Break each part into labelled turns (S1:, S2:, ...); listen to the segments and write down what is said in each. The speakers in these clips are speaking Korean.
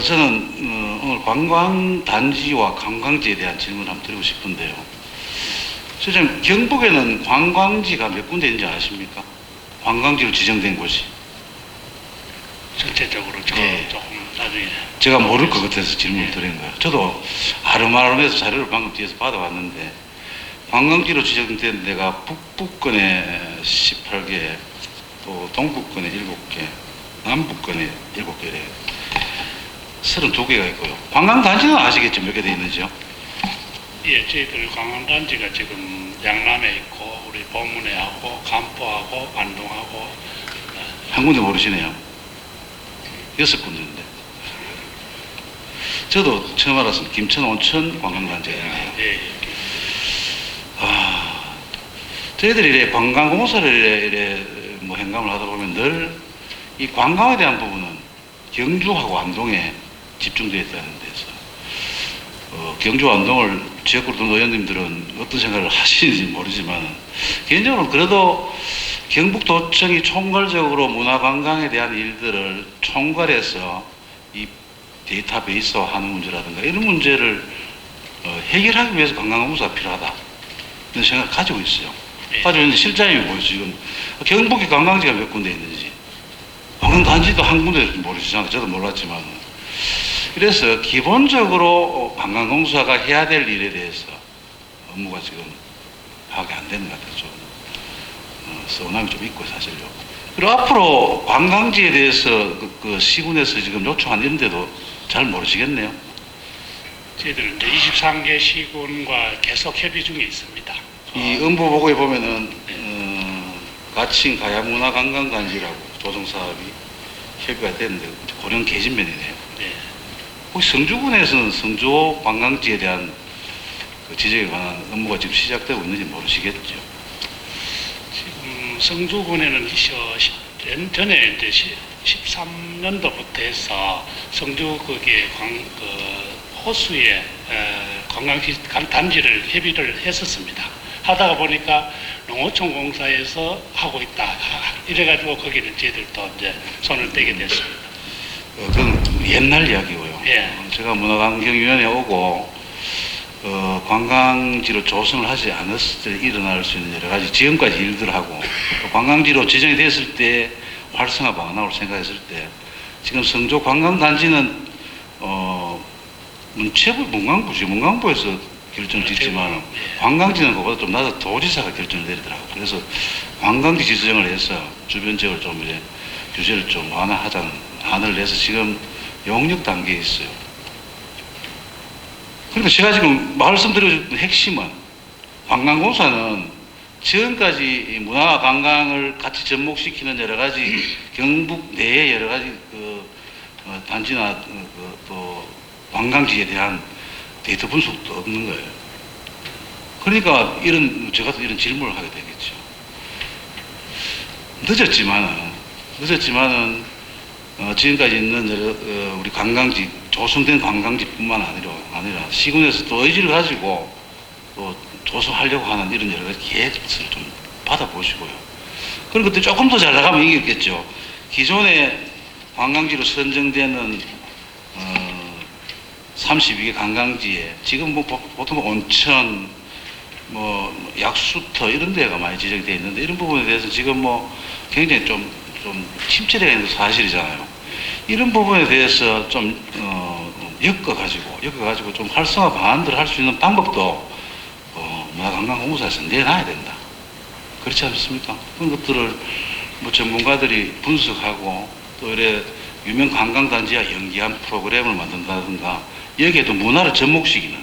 S1: 어, 저는 어, 오늘 관광단지와 관광지에 대한 질문을 한번 드리고 싶은데요. 실장님, 경북에는 관광지가 몇 군데 있는지 아십니까? 관광지로 지정된 곳이.
S2: 전체적으로 저
S1: 예.
S2: 조금 나중에
S1: 제가 모를 것 같아서 질문을 드린 거예요. 저도 아름아름해서 자료를 방금 뒤에서 받아왔는데 관광지로 지정된 데가 북부권에 18개, 또 동부권에 7개, 남부권에 7개래요. 32개가 있고요. 관광단지는 아시겠죠? 몇 개 돼 있는지요?
S2: 예, 저희들 관광단지가 지금 양남에 있고 우리 보문회하고 간포하고 안동하고
S1: 한 군데 모르시네요. 여섯 군데인데. 저도 처음 알았습니다. 김천 온천 관광단지가 있네요.
S2: 예, 예.
S1: 아, 저희들이 이래 관광공사를 이래, 이래 뭐 행감을 하다 보면 늘 이 관광에 대한 부분은 경주하고 안동에 집중되어 있다는 데서 어, 경주 안동을 지역구로 둔 의원님들은 어떤 생각을 하시는지 모르지만 개인적으로 그래도 경북도청이 총괄적으로 문화관광에 대한 일들을 총괄해서 이 데이터베이스화 하는 문제라든가 이런 문제를 어, 해결하기 위해서 관광공사가 필요하다. 이런 생각을 가지고 있어요.
S2: 예.
S1: 가지고 있는데 실장님이 보여서 지금 경북에 관광지가 몇 군데 있는지 관광단지도 한 군데 모르시잖아요. 저도 몰랐지만 그래서 기본적으로 어, 관광공사가 해야 될 일에 대해서 업무가 지금 파악이 안 되는 것 같아요. 좀 어, 서운함이 좀 있고 사실요. 그리고 앞으로 관광지에 대해서 그, 그 시군에서 지금 요청한 이런 데도 잘 모르시겠네요.
S2: 저희들은 이제 23개 시군과 계속 협의 중에 있습니다.
S1: 이 음보 보고에 보면은 어, 가칭 가야문화관광단지라고 조성 사업이 협의가 됐는데 고령 개진면이네요.
S2: 네.
S1: 혹시 성주군에서는 성주 관광지에 대한 그 지적에 관한 업무가 지금 시작되고 있는지 모르시겠죠?
S2: 지금 성주군에는 전- 전에 이제 13년도부터 해서 성주 거기에 관, 그 호수에 에, 관광시 관- 단지를 협의를 했었습니다. 하다가 보니까 농어촌 공사에서 하고 있다. 아, 이래가지고 거기는 저희들도 이제 손을 떼게 됐습니다.
S1: 어, 그건 옛날 이야기고요.
S2: 예.
S1: 어, 제가 문화관광위원회 오고 어, 관광지로 조성을 하지 않았을 때 일어날 수 있는 여러 가지 지금까지 일들 하고 또 관광지로 지정이 됐을 때 활성화 방안을 생각했을 때 지금 성조 관광단지는 어, 문체부 문광부지 문광부에서 결정을 짓지만
S2: 예.
S1: 관광지는 그보다 좀 낮아 도지사가 결정을 내리더라고요. 그래서 관광지 지정을 해서 주변 지역을 좀 이제 규제를 좀 완화하자는 안을 내서 지금 용역 단계에 있어요. 그러니까 제가 지금 말씀드린 핵심은 관광공사는 지금까지 이 문화와 관광을 같이 접목시키는 여러 가지 경북 내의 여러 가지 그 어, 단지나 어, 그, 또 관광지에 대한 데이터 분석도 없는 거예요. 그러니까 이런 저 같은 이런 질문을 하게 되겠죠. 늦었지만은 늦었지만은 어, 지금까지 있는 여러, 어, 우리 관광지 조성된 관광지뿐만 아니라 아니라 시군에서 또 의지를 가지고 또 조성하려고 하는 이런 여러 가지 계획을 좀 받아보시고요. 그런 것들 조금 더 잘 나가면 이겼겠죠. 기존에 관광지로 선정되는 어, 32개 관광지에 지금 뭐 보- 보통 뭐 온천, 뭐 약수터 이런 데가 많이 지정되어 있는데 이런 부분에 대해서 지금 뭐 굉장히 좀, 좀 침체되어 있는 게 사실이잖아요. 이런 부분에 대해서 좀, 어, 엮어가지고, 엮어가지고 좀 활성화 방안들을 할 수 있는 방법도 어, 문화관광공사에서 내놔야 된다. 그렇지 않습니까? 그런 것들을 뭐 전문가들이 분석하고 또 이래 유명 관광단지와 연계한 프로그램을 만든다든가 여기에도 문화를 접목시키는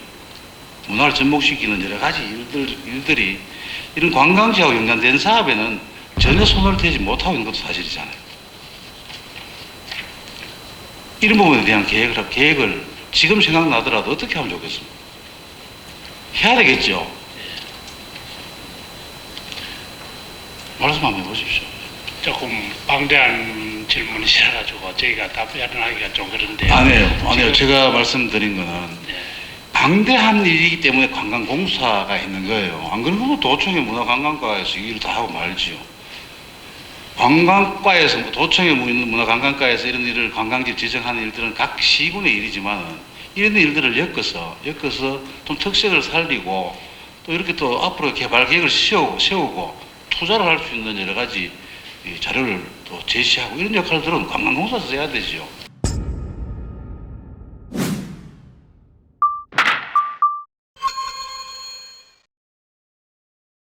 S1: 문화를 접목시키는 여러 가지 일들, 일들이 이런 관광지하고 연관된 사업에는 전혀 손을 대지 못하고 있는 것도 사실이잖아요. 이런 부분에 대한 계획을, 계획을 지금 생각나더라도 어떻게 하면 좋겠습니까? 해야 되겠죠. 말씀 한번 해보십시오.
S2: 조금 방대한 질문이셔가지고 저희가 답변하기가 좀 그런데
S1: 아니에요. 아니에요. 제가 말씀드린 거는
S2: 네.
S1: 방대한 일이기 때문에 관광공사가 있는 거예요. 안 그러면 도청의 문화관광과에서 이 일을 다 하고 말지요. 관광과에서 뭐 도청에 뭐 있는 문화관광과에서 이런 일을 관광지 지정하는 일들은 각 시군의 일이지만 이런 일들을 엮어서 엮어서 좀 특색을 살리고 또 이렇게 또 앞으로 개발 계획을 세우고, 세우고 투자를 할 수 있는 여러 가지 이 자료를 또 제시하고 이런 역할들은 관광공사에서 해야 되죠.